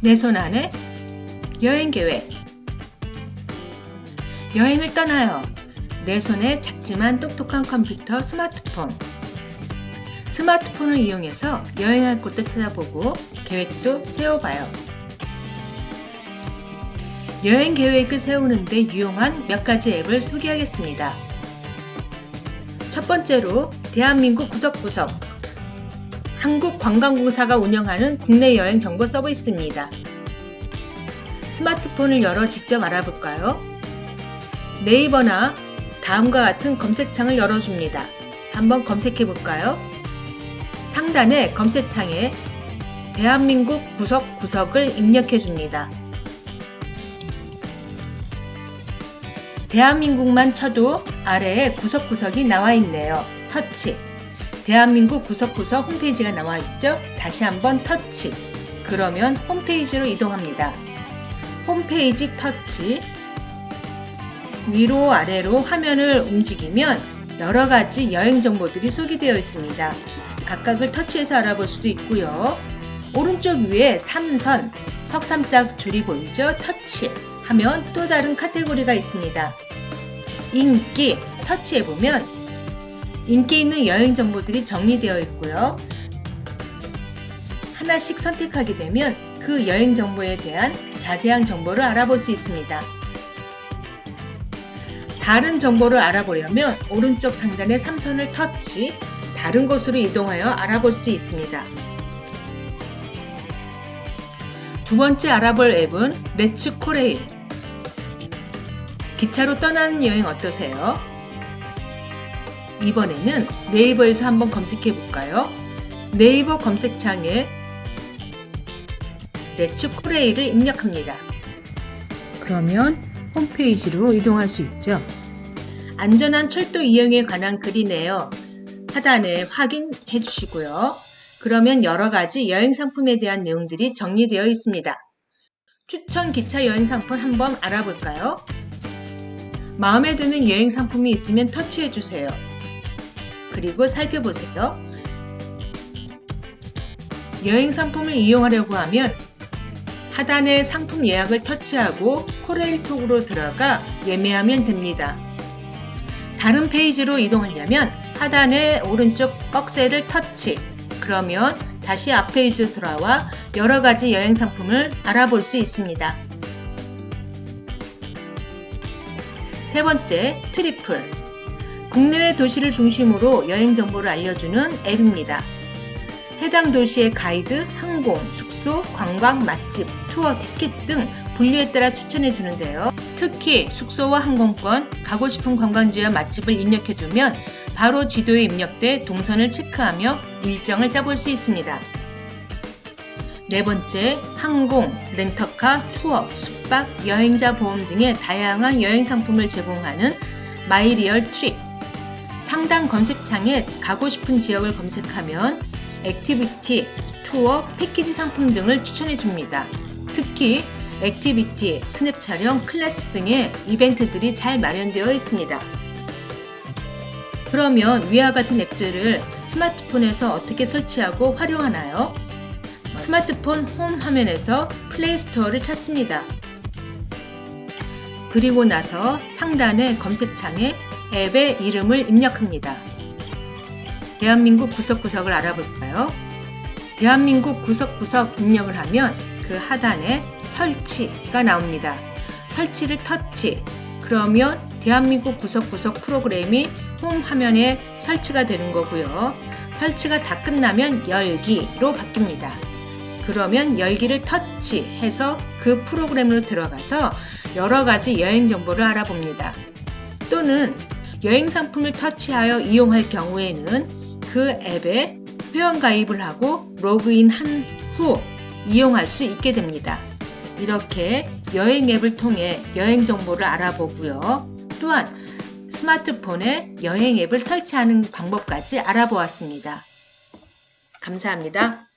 내 손 안에 여행 계획. 여행을 떠나요. 내 손에 작지만 똑똑한 컴퓨터 스마트폰. 스마트폰을 이용해서 여행할 곳도 찾아보고 계획도 세워봐요. 여행 계획을 세우는데 유용한 몇 가지 앱을 소개하겠습니다. 첫 번째로 대한민국 구석구석 한국관광공사가 운영하는 국내 여행 정보 서비스입니다. 스마트폰을 열어 직접 알아볼까요? 네이버나 다음과 같은 검색창을 열어줍니다. 한번 검색해 볼까요? 상단의 검색창에 대한민국 구석구석을 입력해 줍니다. 대한민국만 쳐도 아래에 구석구석이 나와 있네요. 터치. 대한민국 구석구석 홈페이지가 나와 있죠? 다시 한번 터치. 그러면 홈페이지로 이동합니다. 홈페이지 터치. 위로 아래로 화면을 움직이면 여러 가지 여행 정보들이 소개되어 있습니다. 각각을 터치해서 알아볼 수도 있고요. 오른쪽 위에 삼선, 석삼짝 줄이 보이죠? 터치 하면 또 다른 카테고리가 있습니다. 인기 터치해보면 인기 있는 여행 정보들이 정리되어 있고요. 하나씩 선택하게 되면 그 여행 정보에 대한 자세한 정보를 알아볼 수 있습니다. 다른 정보를 알아보려면 오른쪽 상단의 삼선을 터치, 다른 곳으로 이동하여 알아볼 수 있습니다. 두 번째 알아볼 앱은 레츠 코레일. 기차로 떠나는 여행 어떠세요? 이번에는 네이버에서 한번 검색해 볼까요? 네이버 검색창에 레츠 코레일을 입력합니다. 그러면 홈페이지로 이동할 수 있죠. 안전한 철도 이용에 관한 글이네요. 하단에 확인해 주시고요. 그러면 여러 가지 여행 상품에 대한 내용들이 정리되어 있습니다. 추천 기차 여행 상품 한번 알아볼까요? 마음에 드는 여행 상품이 있으면 터치해 주세요. 그리고 살펴보세요. 여행 상품을 이용하려고 하면 하단에 상품 예약을 터치하고 코레일톡으로 들어가 예매하면 됩니다. 다른 페이지로 이동하려면 하단의 오른쪽 꺽쇠를 터치. 그러면 다시 앞 페이지로 돌아와 여러 가지 여행 상품을 알아볼 수 있습니다. 세 번째, 트리플. 국내외 도시를 중심으로 여행 정보를 알려주는 앱입니다. 해당 도시의 가이드, 항공, 숙소, 관광, 맛집, 투어 티켓 등 분류에 따라 추천해 주는데요. 특히 숙소와 항공권, 가고 싶은 관광지와 맛집을 입력해 두면 바로 지도에 입력돼 동선을 체크하며 일정을 짜볼 수 있습니다. 네 번째, 항공, 렌터카, 투어, 숙박, 여행자 보험 등의 다양한 여행 상품을 제공하는 마이리얼 트립. 상단 검색창에 가고 싶은 지역을 검색하면 액티비티, 투어, 패키지 상품 등을 추천해 줍니다. 특히 액티비티, 스냅 촬영, 클래스 등의 이벤트들이 잘 마련되어 있습니다. 그러면 위와 같은 앱들을 스마트폰에서 어떻게 설치하고 활용하나요? 스마트폰 홈 화면에서 플레이 스토어를 찾습니다. 그리고 나서 상단의 검색창에 앱의 이름을 입력합니다. 대한민국 구석구석을 알아볼까요? 대한민국 구석구석 입력을 하면 그 하단에 설치가 나옵니다. 설치를 터치. 그러면 대한민국 구석구석 프로그램이 홈 화면에 설치가 되는 거고요. 설치가 다 끝나면 열기로 바뀝니다. 그러면 열기를 터치해서 그 프로그램으로 들어가서 여러 가지 여행 정보를 알아봅니다. 또는 여행 상품을 터치하여 이용할 경우에는 그 앱에 회원 가입을 하고 로그인 한 후 이용할 수 있게 됩니다. 이렇게 여행 앱을 통해 여행 정보를 알아보고요. 또한 스마트폰에 여행 앱을 설치하는 방법까지 알아보았습니다. 감사합니다.